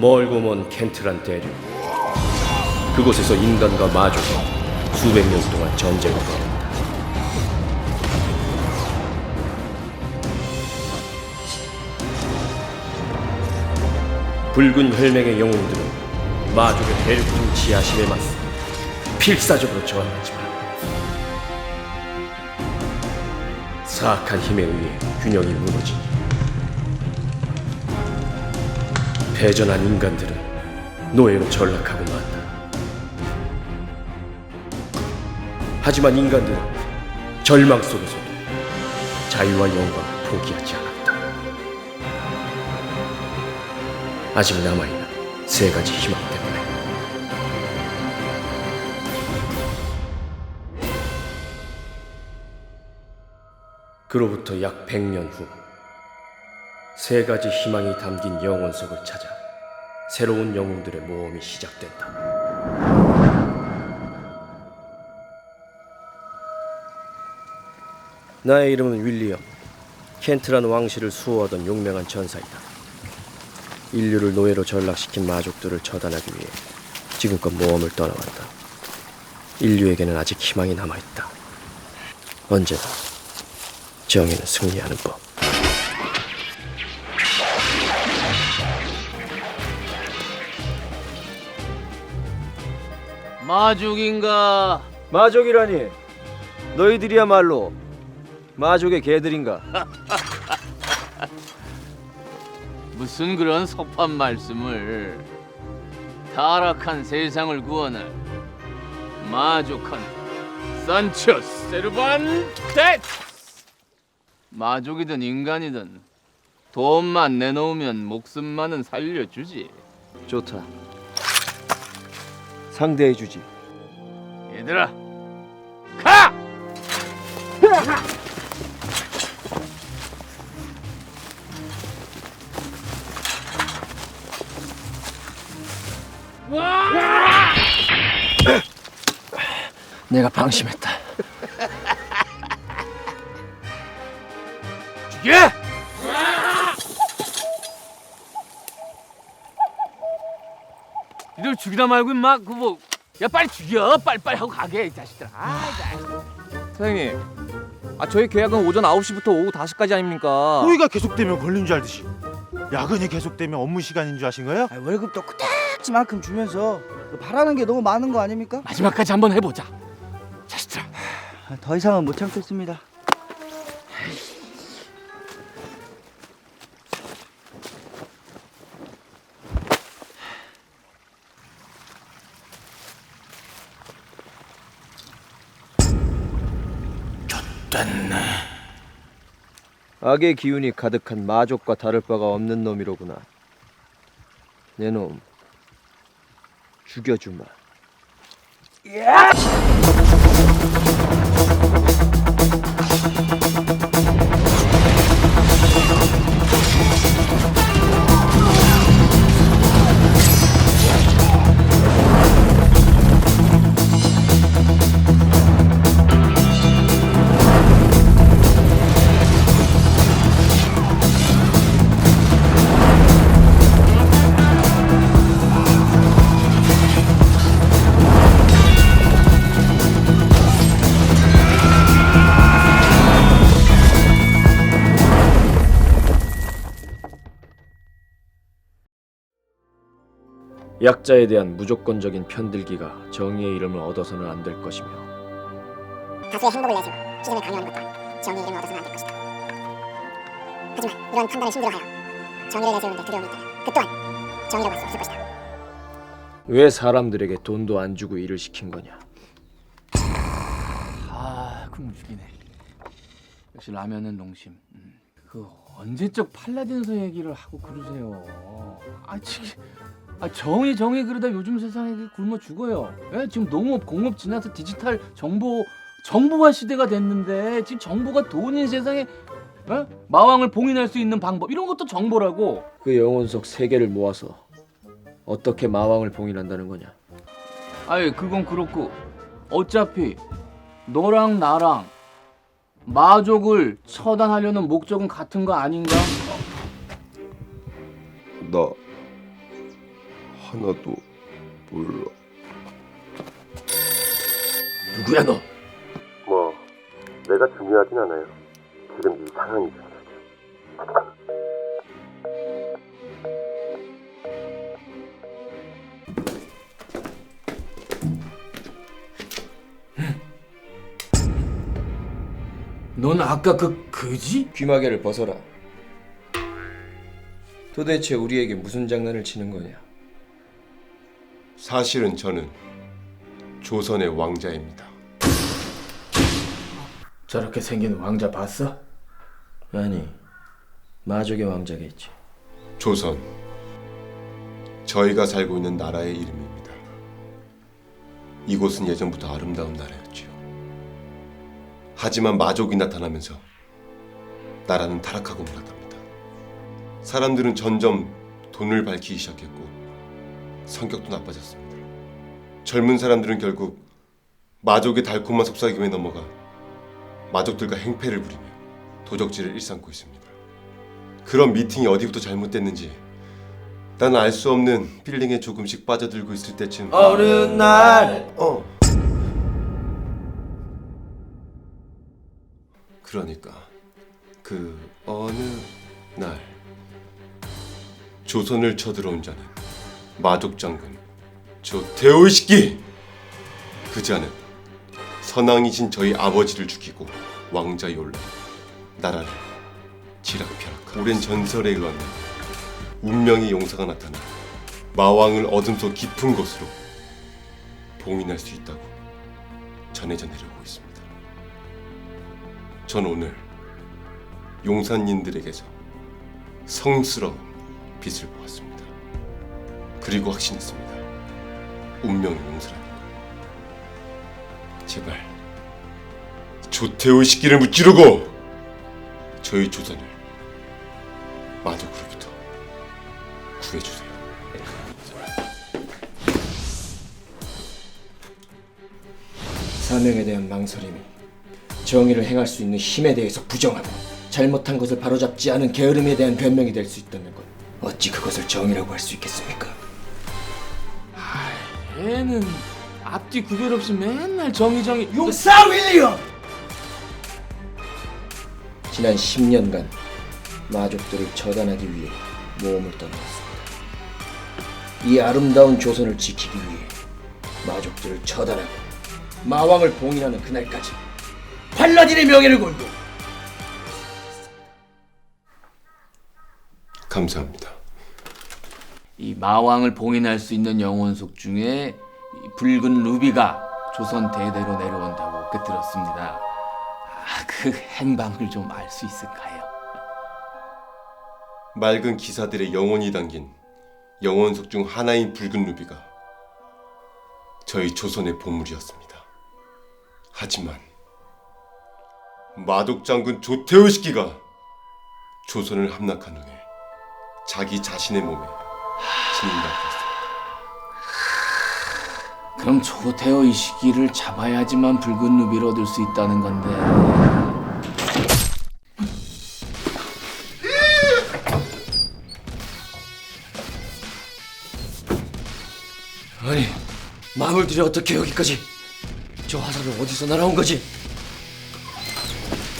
멀고 먼 켄트란 대륙. 그곳에서 인간과 마족이 수백 년 동안 전쟁을 벌였다. 붉은 혈맹의 영웅들은 마족의 대륙중 지하심에 맞서 필사적으로 저항했지만 사악한 힘에 의해 균형이 무너지니 패전한 인간들은 노예로 전락하고 만다. 하지만 인간들은 절망 속에서도 자유와 영광을 포기하지 않았다. 아직 남아있는 세 가지 희망 때문에. 그로부터 약 100년 후, 세 가지 희망이 담긴 영혼석을 찾아 새로운 영웅들의 모험이 시작된다. 나의 이름은 윌리엄. 켄트라는 왕실을 수호하던 용맹한 전사이다. 인류를 노예로 전락시킨 마족들을 처단하기 위해 지금껏 모험을 떠나왔다. 인류에게는 아직 희망이 남아있다. 언제나 정의는 승리하는 법. 마족인가? 마족이라니 너희들이야말로 마족의 개들인가? 무슨 그런 섭한 말씀을 타락한 세상을 구원할 마족한 산초 세르반테스 마족이든 인간이든 돈만 내놓으면 목숨만은 살려주지 좋다. 상대해 주지. 얘들아 가! 내가 방심했다. 죽여! 이들 죽이다 말고 임마 그뭐 야 빨리 죽여 빨리빨리 하고 가게 이 자식들아 아, 사장님, 아 저희 계약은 오전 9시부터 오후 5시까지 아닙니까? 호의가 계속되면 걸린 줄 알듯이 야근이 계속되면 업무 시간인 줄 아신 거예요? 아, 월급도 코딱지만큼 주면서 바라는 게 너무 많은 거 아닙니까? 마지막까지 한번 해보자 자식들아 아, 더 이상은 못 참겠습니다. 악의 기운이 가득한 마족과 다를 바가 없는 놈이로구나. 내놈 죽여주마. 약자에 대한 무조건적인 편들기가 정의의 이름을 얻어서는 안 될 것이며 다수의 행복을 내세워 희생을 강요하는 것 또한 정의의 이름을 얻어서는 안 될 것이다. 하지만 이러한 판단에 힘들어하여 정의를 내세우는 데 두려움이 있다면 그 또한 정의라고 할 수 없을 것이다. 왜 사람들에게 돈도 안 주고 일을 시킨 거냐? 아 굶어 죽이네 역시 라면은 농심 음. 그 언제적 팔라딘서 얘기를 하고 그러세요 아 지금 아 정의 정의 그러다 요즘 세상에 굶어 죽어요 예? 지금 농업 공업 지나서 디지털 정보 정보화 시대가 됐는데 지금 정보가 돈인 세상에 예? 마왕을 봉인할 수 있는 방법 이런 것도 정보라고 그 영혼석 세 개를 모아서 어떻게 마왕을 봉인한다는 거냐? 아이 그건 그렇고 어차피 너랑 나랑 마족을 처단하려는 목적은 같은 거 아닌가? 너 하나도 몰라. 누구야 너? 뭐 내가 중요하진 않아요. 지금 이 상황이 중요하죠. 넌 아까 그 그지? 귀마개를 벗어라. 도대체 우리에게 무슨 장난을 치는 거냐? 사실은 저는 조선의 왕자입니다. 저렇게 생긴 왕자 봤어? 아니, 마족의 왕자겠지. 조선. 저희가 살고 있는 나라의 이름입니다. 이곳은 예전부터 아름다운 나라였지요. 하지만 마족이 나타나면서 나라는 타락하고 말았답니다. 사람들은 점점 돈을 밝히기 시작했고 성격도 나빠졌습니다. 젊은 사람들은 결국 마족의 달콤한 속삭임에 넘어가 마족들과 행패를 부리며 도적질을 일삼고 있습니다. 그런 미팅이 어디부터 잘못됐는지 난 알 수 없는 필링에 조금씩 빠져들고 있을 때쯤 어느 날 어 그러니까 그 어느 날 조선을 쳐들어온 자는 마족 장군 조태오이시키 그 자는 선왕이신 저희 아버지를 죽이고 왕자에 올라 나라를 지락펴락한 오랜 전설에 의하면 운명의 용사가 나타나 마왕을 어둠 속 깊은 곳으로 봉인할 수 있다고 전해져 내려오고 있습니다. 전 오늘 용사님들에게서 성스러운 빛을 보았습니다. 그리고 확신했습니다. 운명의 용사라는 걸. 제발 조태의 시기를 무찌르고 저희 조선을 마족으로부터 구해주세요. 사명에 대한 망설임이 정의를 행할 수 있는 힘에 대해서 부정하고 잘못한 것을 바로잡지 않은 게으름에 대한 변명이 될 수 있다는 것 어찌 그것을 정의라고 할 수 있겠습니까? 얘는 앞뒤 구별 없이 맨날 정의 정의 용사 윌리엄 지난 10년간 마족들을 처단하기 위해 모험을 떠나왔습니다. 이 아름다운 조선을 지키기 위해 마족들을 처단하고 마왕을 봉인하는 그날까지 팔라딘의 명예를 걸고 감사합니다. 이 마왕을 봉인할 수 있는 영혼 속 중에 이 붉은 루비가 조선 대대로 내려온다고 그 들었습니다. 아, 그 행방을 좀 알 수 있을까요? 맑은 기사들의 영혼이 담긴 영혼석 중 하나인 붉은 루비가 저희 조선의 보물이었습니다. 하지만 마독 장군 조태우시키가 조선을 함락한 후에 자기 자신의 몸에 진인하였습니다. 그럼 조태어 이 시기를 잡아야지만 붉은 루비를 얻을 수 있다는 건데. 아니 마물들이 어떻게 여기까지 저 화살은 어디서 날아온 거지?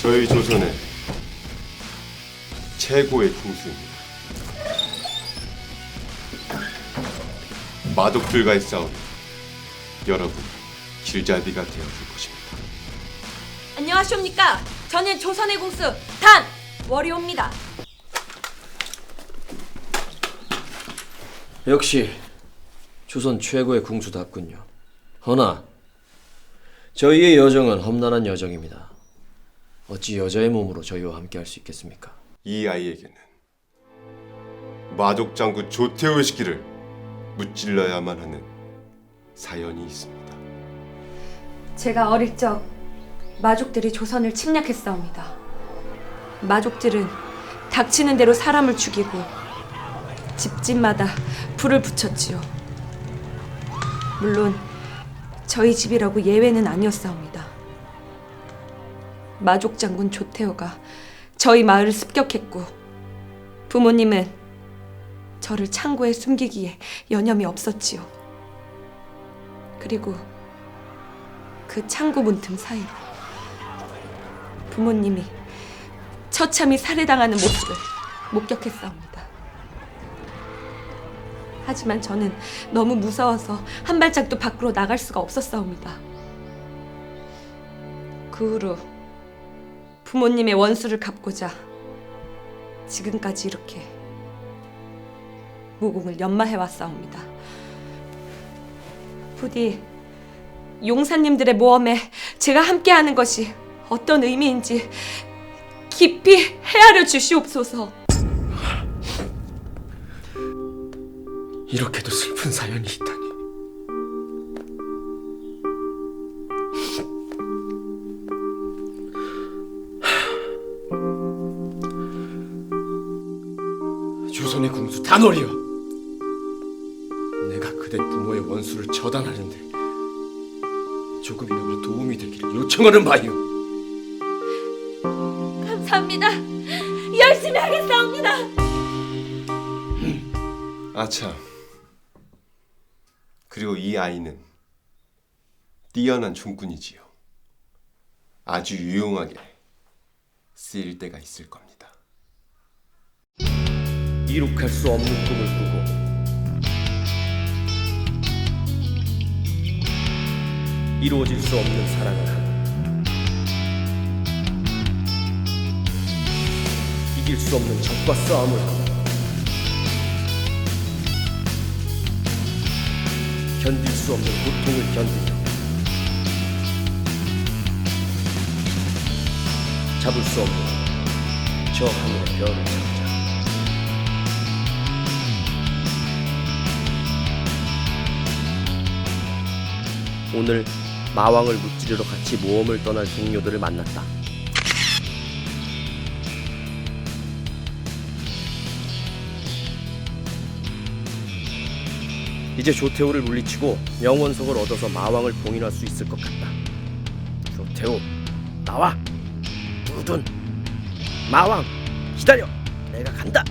저희 조선의 최고의 궁수입니다. 마독들과의 싸움 여러분 길잡이가 되어줄 것입니다. 안녕하십니까. 저는 조선의 공수 단 워리오입니다. 역시 조선 최고의 궁수답군요. 허나 저희의 여정은 험난한 여정입니다. 어찌 여자의 몸으로 저희와 함께 할 수 있겠습니까? 이 아이에게는 마독 장군 조태우 시기를 무찔러야만 하는 사연이 있습니다. 제가 어릴 적 마족들이 조선을 침략했사옵니다. 마족들은 닥치는 대로 사람을 죽이고 집집마다 불을 붙였지요. 물론 저희 집이라고 예외는 아니었사옵니다. 마족 장군 조태호가 저희 마을을 습격했고 부모님은 저를 창고에 숨기기에 여념이 없었지요. 그리고 그 창고 문틈 사이로 부모님이 처참히 살해당하는 모습을 목격했사옵니다. 하지만 저는 너무 무서워서 한 발짝도 밖으로 나갈 수가 없었사옵니다. 그 후로 부모님의 원수를 갚고자 지금까지 이렇게 모공을 연마해 왔사옵니다. 부디 용사님들의 모험에 제가 함께하는 것이 어떤 의미인지 깊이 헤아려 주시옵소서. 이렇게도 슬픈 사연이 있다니. 조선의 궁수 단월이여. 그대 부모의 원수를 처단하는데 조금이나마 도움이 되기를 요청하는 바이오. 감사합니다. 열심히 하겠사옵니다. 아참. 그리고 이 아이는 뛰어난 총꾼이지요. 아주 유용하게 쓰일 때가 있을 겁니다. 이룩할 수 없는 꿈을 꾸고 이루어질 수 없는 사랑을 하고 이길 수 없는 적과 싸움을 하고 견딜 수 없는 고통을 견디며 잡을 수 없는 저 하늘의 별을 찾자. 오늘 마왕을 무찌르러 같이 모험을 떠날 동료들을 만났다. 이제 조태호를 물리치고 명원석을 얻어서 마왕을 봉인할 수 있을 것 같다. 조태호, 나와. 두둔, 마왕, 기다려. 내가 간다.